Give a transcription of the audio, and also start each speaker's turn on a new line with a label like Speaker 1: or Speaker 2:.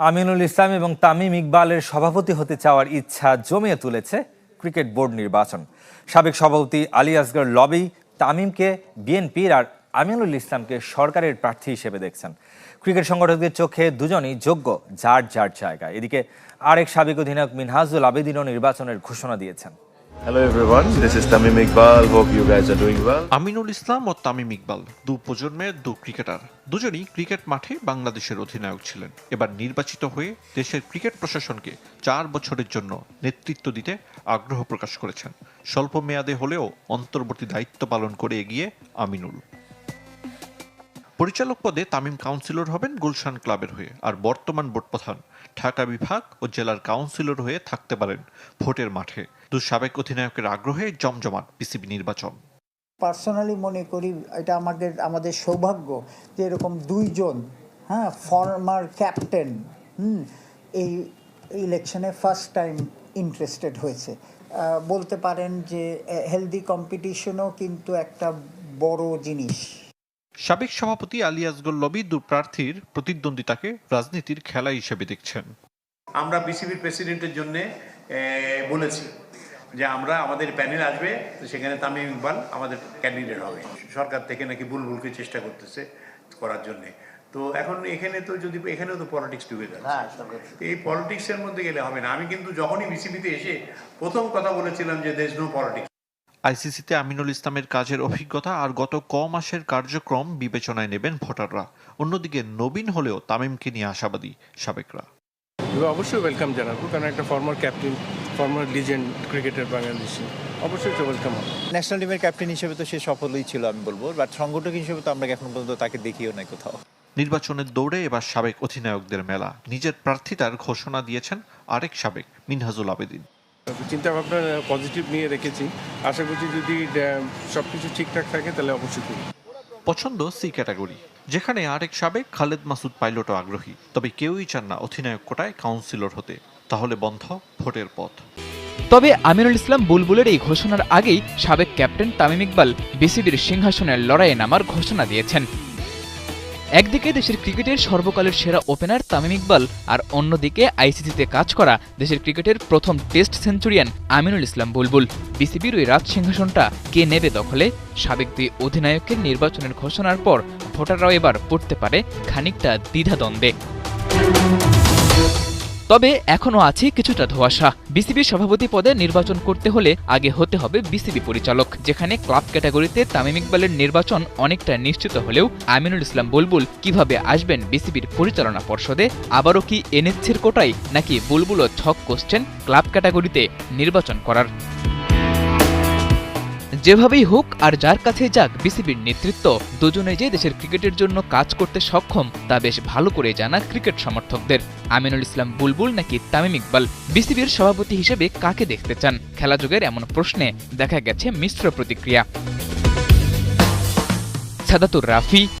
Speaker 1: আমিনুল ইসলাম এবং তামিম ইকবালের সভাপতি হতে চাওয়ার ইচ্ছা জমিয়ে তুলেছে ক্রিকেট বোর্ড নির্বাচন। সাবেক সভাপতি আলী আসগর লবি তামিমকে বিএনপির আর আমিনুল ইসলামকে সরকারের প্রার্থী হিসেবে দেখছেন। ক্রিকেট সংগঠকদের চোখে দুজনই যোগ্য, যার যার জায়গা এদিকে আরেক সাবেক অধিনায়ক মিনহাজুল আবেদিনও নির্বাচনের ঘোষণা দিয়েছেন।
Speaker 2: Hello everyone, this is Tamim Iqbal. Hope you guys are doing well.
Speaker 3: Aminul Islam ও তামিম ইকবাল দু প্রজন্মের দু ক্রিকেটার। দুজনই ক্রিকেট মাঠে বাংলাদেশের অধিনায়ক ছিলেন। এবার নির্বাচিত হয়ে দেশের ক্রিকেট প্রশাসনকে চার বছরের জন্য নেতৃত্ব দিতে আগ্রহ প্রকাশ করেছেন। স্বল্প মেয়াদে হলেও অন্তর্বর্তী দায়িত্ব পালন করে এগিয়ে আমিনুল। পরিচালক পদে তামিম কাউন্সিলর হবেন গুলশান ক্লাবের হয়ে। আর বর্তমান বোর্ড প্রধান ঢাকা বিভাগ ও জেলার কাউন্সিলর হয়ে থাকতে পারেন ভোটের মাঠে। দু সাবেক অধিনায়কের আগ্রহে জমজমাট পিসিবি নির্বাচন।
Speaker 4: পার্সোনালি মনে করি এটা আমাদের আমাদের সৌভাগ্য যে এরকম দুইজন হ্যাঁ ফর্মার ক্যাপ্টেন হুম এই ইলেকশনে ফার্স্ট টাইম ইন্টারেস্টেড হয়েছে। বলতে পারেন যে হেলদি কম্পিটিশনও কিন্তু একটা বড় জিনিস।
Speaker 3: সাবেক সভাপতি আলী আসগর লবি দু প্রার্থীর প্রতিদ্বন্দ্বিতাকে রাজনীতির খেলা হিসেবে দেখছেন।
Speaker 5: আমরা বিসিবির প্রেসিডেন্টের জন্য বলেছি যে আমরা আমাদের প্যানেল আসবে সেখানে তামিম ইকবাল আমাদের ক্যান্ডিডেট হবে। সরকার থেকে নাকি বুলবুলকে চেষ্টা করতেছে করার জন্য। তো এখন এখানে তো যদি এখানেও তো পলিটিক্স ঢুকে যাচ্ছে এই পলিটিক্সের মধ্যে গেলে হবে না। আমি কিন্তু যখনই বিসিবিতে এসে প্রথম কথা বলেছিলাম যে দেশ নো পলিটিক্স
Speaker 3: আইসিসিতে আমিনুল ইসলামের কাজের অভিজ্ঞতা আর গত ক মাসের কার্যক্রম বিবেচনায় নেবেন ভোটাররা। অন্যদিকে নবীন হলেও তামিমকে নিয়ে আশাবাদী সাবেকরা।
Speaker 6: অবশ্যই ওয়েলকাম জানাব কারণ একটা former captain former legend cricketer Bangladeshi অবশ্যই ওয়েলকাম
Speaker 7: ন্যাশনাল টিমের ক্যাপ্টেন হিসেবে তো সে সফলই ছিল আমি বলব। বাট সংগঠক হিসেবে তো আমরা এখন পর্যন্ত তাকে দেখিও নাই কোথাও।
Speaker 3: নির্বাচনের দৌড়ে এবার সাবেক অধিনায়কদের মেলা। নিজের প্রার্থিতার ঘোষণা দিয়েছেন আরেক সাবেক মিনহাজুল আবেদিন।
Speaker 6: চিন্তা ভাবনা পজিটিভ নিয়ে রেখেছি। আশা করছি যদি সব কিছু ঠিকঠাক থাকে তাহলে অবশ্যই করব।
Speaker 3: পছন্দ সি ক্যাটাগরি যেখানে আরেক সাবেক খালেদ মাসুদ পাইলটও আগ্রহী। তবে কেউই চান না অধিনায়ক কোটায় কাউন্সিলর হতে। তাহলে বন্ধ ভোটের পথ।
Speaker 8: তবে আমিরুল ইসলাম বুলবুলের এই ঘোষণার আগেই সাবেক ক্যাপ্টেন তামিম ইকবাল বিসিবির সিংহাসনের লড়াইয়ে নামার ঘোষণা দিয়েছেন। একদিকে দেশের ক্রিকেটের সর্বকালের সেরা ওপেনার তামিম ইকবাল আর অন্যদিকে আইসিসিতে কাজ করা দেশের ক্রিকেটের প্রথম টেস্ট সেঞ্চুরিয়ান আমিনুল ইসলাম বুলবুল। বিসিবির ওই রাজ সিংহাসনটা কে নেবে দখলে? সাবেক দুই অধিনায়কের নির্বাচনের ঘোষণার পর ভোটাররাও এবার পড়তে পারে খানিকটা দ্বিধাদ্বন্দ্বে। তবে এখনও আছে কিছুটা ধোয়াশা। বিসিবি সভাপতি পদে নির্বাচন করতে হলে আগে হতে হবে বিসিবি পরিচালক, যেখানে ক্লাব ক্যাটাগরিতে তামিম ইকবালের নির্বাচন অনেকটা নিশ্চিত হলেও আমিনুল ইসলাম বুলবুল কীভাবে আসবেন বিসিবির পরিচালনা পর্ষদে, আবারও কি এনএসসির কোটায়, নাকি বুলবুলও ছক কষছেন ক্লাব ক্যাটাগরিতে নির্বাচন করার? যেভাবেই হোক আর যার কাছে যাক, বিসিবির নেতৃত্ব দুজনে যে দেশের ক্রিকেটের জন্য কাজ করতে সক্ষম, তা বেশ ভালো করে জানা ক্রিকেট সমর্থকদের। আমিনুল ইসলাম বুলবুল নাকি তামিম ইকবাল? বিসিবির সভাপতি হিসেবে কাকে দেখতে চান? খেলাযোগের এমন প্রশ্নে দেখা গেছে মিশ্র প্রতিক্রিয়া। সাদাতুর রাফি